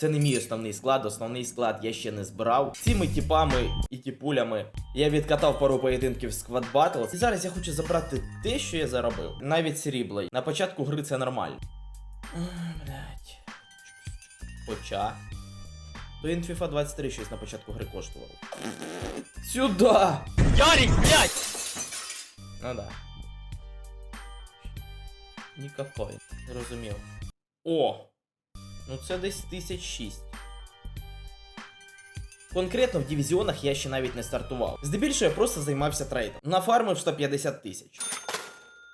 Це не мій основний склад, основний склад я ще не збирав. Цими тіпами і тіпулями я відкатав пару поєдинків з Squad Battles. І зараз я хочу забрати те, що я заробив. Навіть срібло. На початку гри це нормально. Блять. Хоча. То він FIFA 23 щось на початку гри коштував. Сюда! Ярик, блядь! Ну да. Нікакой. Зрозумів. О! Ну це десь 1006. Конкретно в дивізіонах я ще навіть не стартував. Здебільшого я просто займався трейдом. Нафармив 150 тисяч.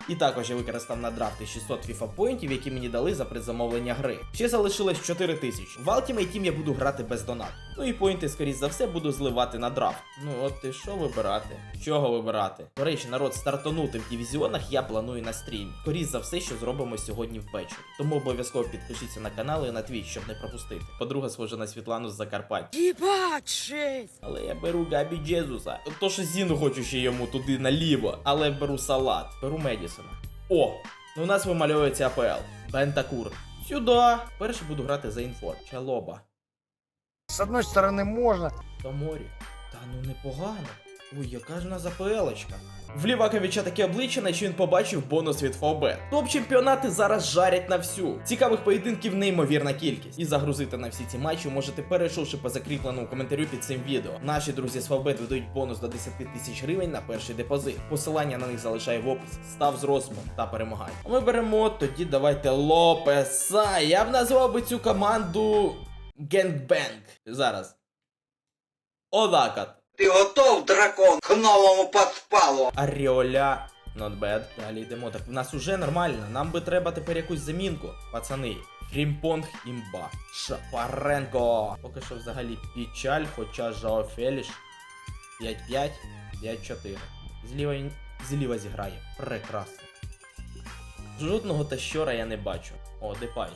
І також я використав на драфти 600 FIFA поінтів, які мені дали за предзамовлення гри. Ще залишилось 4 тисячі. В Ultimate Team я буду грати без донату. Ну і поінти, скоріш за все, буду зливати на драфт. Ну от ти що вибирати? Чого вибирати? До речі, народ стартанути в дивізіонах я планую на стрімі. Скоріш за все, що зробимо сьогодні ввечері. Тому обов'язково підпишіться на канал і на твіч, щоб не пропустити. Подруга схожа на Світлану з Закарпаття. Шесть! Але я беру Габі Джезуса. То що Зіну хочу ще йому туди наліво, але беру салат. Беру Медісона. О! Ну у нас вимальовується АПЛ. Бентакур. Сюди. Перше буду грати за інфор. Чалоба. С одной стороны можно, До морі. Та ну непогано. Ой, яка ж у нас АПЛочка. В Ліваковича таке обличчя, наче він побачив бонус від Фобет. Топ-чемпіонати зараз жарять на всю. Цікавих поєдинків неймовірна кількість. І загрузити на всі ці матчі можете перейшовши по закріпленому коментарю під цим відео. Наші друзі з Фобет видають бонус до 10 тисяч гривень на перший депозит. Посилання на них залишаю в описі. Став з розумом та перемагай. Ми беремо тоді давайте Лопеса. Я б назвав би цю команду Генгбенг. Зараз. Отак от. Ти готов, дракон, к новому подпалу? Аріоля. Not bad. Далі йдемо. Так в нас уже нормально. Нам би треба тепер якусь замінку. Пацани. Фрімпонг імба. Шапаренко. Поки що взагалі печаль, хоча Жао Феліш. 5-5, 5-4. Зліва, зліва зіграє. Прекрасно. Жодного тащора я не бачу. О, Депай.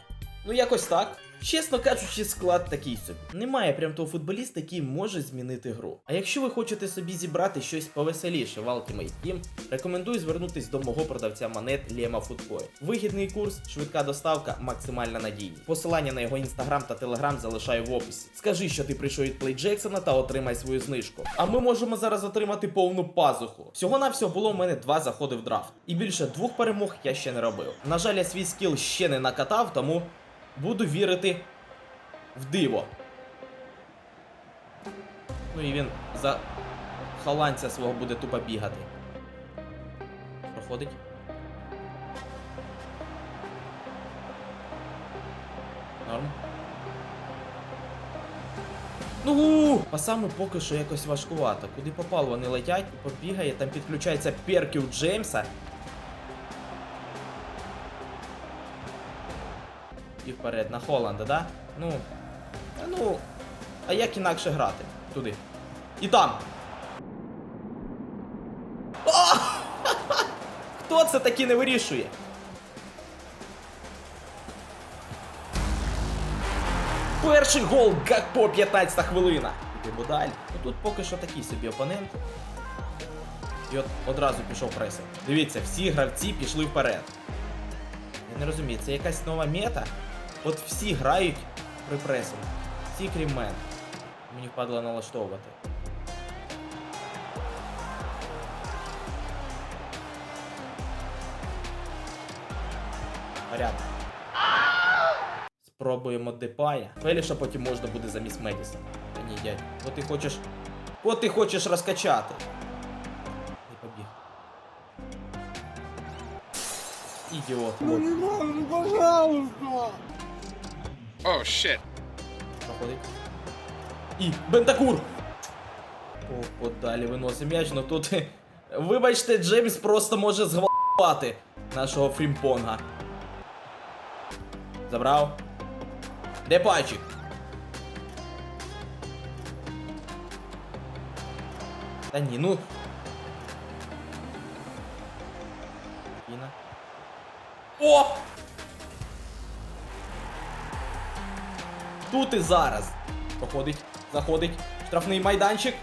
Ну якось так. Чесно кажучи, склад такий собі. Немає прям того футболіста, який може змінити гру. А якщо ви хочете собі зібрати щось повеселіше в Ultimate Team, рекомендую звернутись до мого продавця монет Лема Фудкоін. Вигідний курс, швидка доставка, максимальна надійність. Посилання на його інстаграм та телеграм залишаю в описі. Скажи, що ти прийшов від Плей Джексона та отримай свою знижку. А ми можемо зараз отримати повну пазуху. Всього навсього було в мене два заходи в драфт. І більше двох перемог я ще не робив. На жаль, я свій скіл ще не накатав, тому буду вірити в диво. Ну і він за холландця свого буде тупо бігати. Проходить. Норм. Ну, пасами поки що якось важкувато. Куди попало, вони летять, побігає, там підключається перків Джеймса. Вперед на Холланда, да? Ну. Ну. А як інакше грати? Туди. І там. О! Хто це таки не вирішує? Перший гол Гакпо 15 хвилина. Йдемо далі. Ну тут поки що такий собі опонент. І от одразу пішов пресинг. Дивіться, всі гравці пішли вперед. Я не розумію, це якась нова мета. От всі грають при пресингу. Всі крім мене. Мені впадло налаштовувати. Порядок. Спробуємо Депая. Феліша потім можна буде замість Медісона. Та ні, дядь. От ти хочеш. От ти хочеш розкачати. Не побіг. Ідіот. Oh shit. Проходить. І Бентакур! О, подалі виносить м'яч, ну тут. Вибачте, Джеймс просто може згвалтувати нашого фрімпонга. Забрав. Де пальчик? Та ні, ну. О! Тут і зараз. Проходить, заходить. Штрафний майданчик.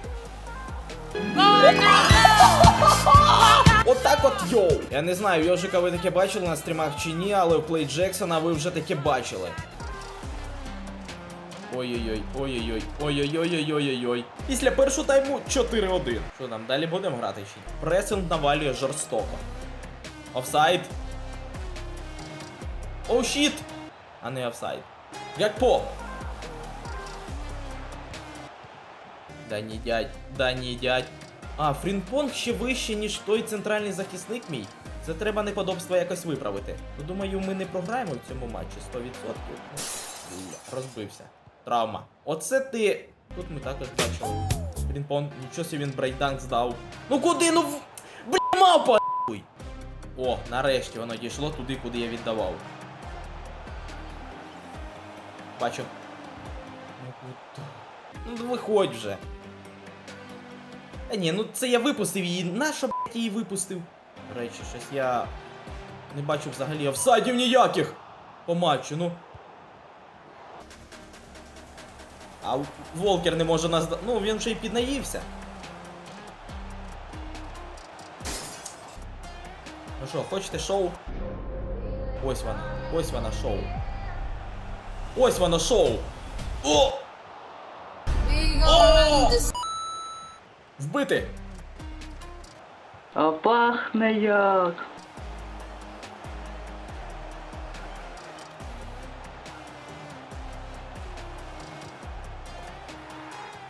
Отак от йоу. Я не знаю, Йожика ви таке бачили на стрімах чи ні, але в Плей Джексона ви вже таке бачили. Ой-ой-ой, ой-ой-ой, ой-ой-ой-ой-ой-ой. Після першого тайму 4-1. Що там, далі будемо грати ні? Пресинг навалює жорстоко. Офсайд. Оу щіт! А не офсайд. Гакпо! Да не дядь, да не дядь. А, Фрінпонг ще вище, ніж той центральний захисник мій. Це треба неподобство якось виправити. Ну, думаю, ми не програємо в цьому матчі 100%. Ну, Розбився. Травма. Оце ти. Тут ми також бачили. Фрінпонг, нічого собі він брейкданк здав. Ну куди? Ну в- бля, мавпа! О, нарешті воно дійшло туди, куди я віддавав. Бачу. Ну? Ну, виходь вже. Та ні, ну це я випустив її. Нащо, блядь, її випустив? Речі, щось я не бачу взагалі офсайдів ніяких по матчу, ну. А Волкер не може нас. Ну, він вже й піднаївся. Ну що, хочете шоу? Ось воно. Ось воно шоу. Ось воно шоу. О! Вбити! А пахне як.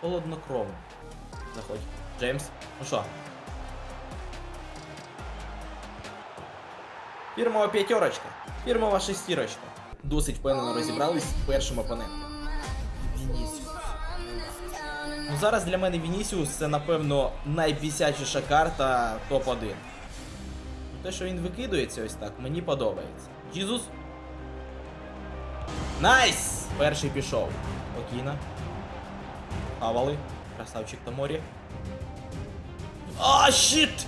Холоднокровно. Заходь. Джеймс, ну що? Фірмова п'ятерочка. Фірмова шестірочка. Досить впевнено розібрались з першим опонентом. Зараз для мене Вінісіус це, напевно, найбісячіша карта топ-1. Ну, Те, що він викидується ось так, мені подобається. Джізус. Найс! Перший пішов. Спокійно. Хавали. Красавчик Томорі. А, щит!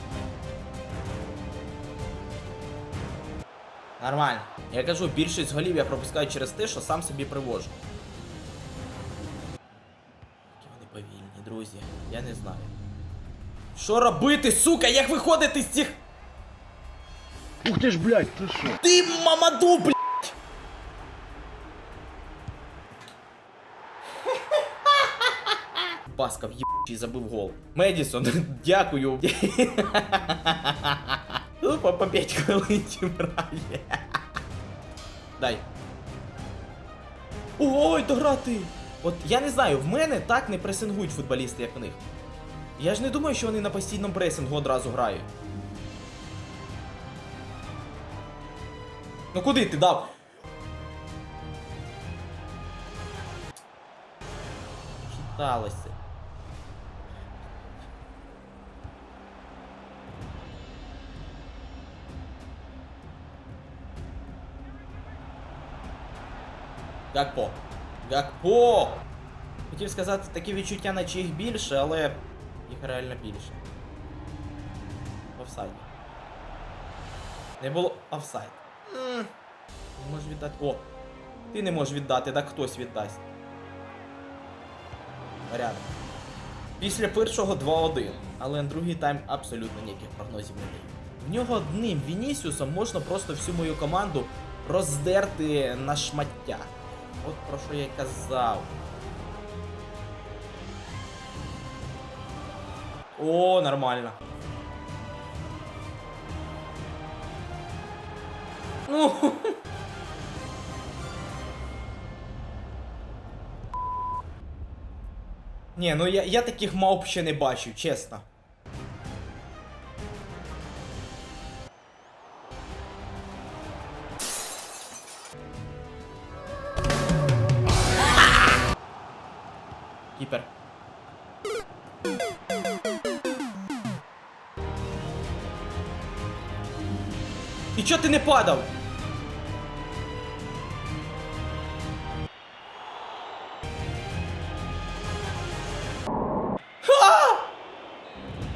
Нормально. Я кажу, більшість голів я пропускаю через те, що сам собі привожу. Повільні, друзі. Я не знаю. Що робити, сука? Як виходити з цих. Ух ти ж, блядь, ти що? Ти мамаду, блядь! Баска в'їбчий забив гол. Медісон, дякую. Ну, по, по 5 хвилин грає. Дай. Ой, дограти! От я не знаю, в мене так не пресингують футболісти, як в них. Я ж не думаю, що вони на постійному пресингу одразу грають. Ну куди ти дав? Читалося. Гакпо. Гакпо! Хотів сказати такі відчуття, наче їх більше, але їх реально більше. Офсайд. Не було офсайд. Не можеш віддати. О! Ти не можеш віддати, так хтось віддасть. Порядок. Після першого 2-1, але на другий тайм абсолютно ніяких прогнозів не даю. В нього одним Вінісіусом можна просто всю мою команду роздерти на шмаття. От про що я й казав. О, нормально. Ну. Ні, ну я, я таких мавп ще не бачив, чесно. Кіпер. І чого ти не падав?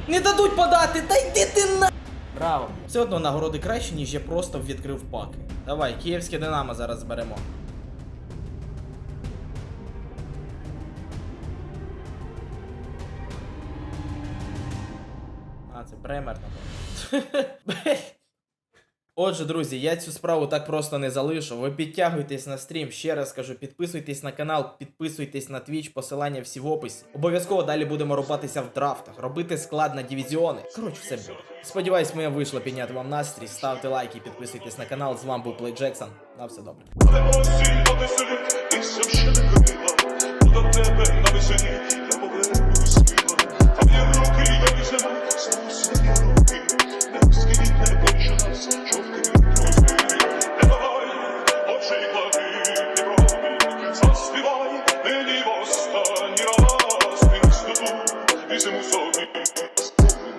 Не дадуть подати! Та йди ти на. Браво! Все одно нагороди краще, ніж я просто відкрив паки. Давай, київське Динамо зараз зберемо. Бремер. Отже, друзі, я цю справу так просто не залишу. Ви підтягуйтесь на стрім, ще раз кажу, підписуйтесь на канал, підписуйтесь на Twitch, посилання всі в описі. Обов'язково далі будемо рубатися в драфтах, робити склад на дивізіони. Коротше, все буде. Сподіваюсь, моє вийшло підняти вам настрій. Ставте лайки, підписуйтесь на канал. З вами був Плей Джексон. На все добре.